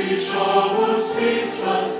прийшов у світ спасти.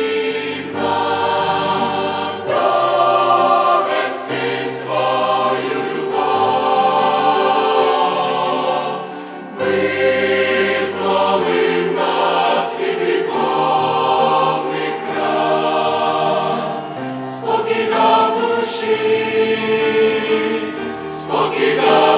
спокійно.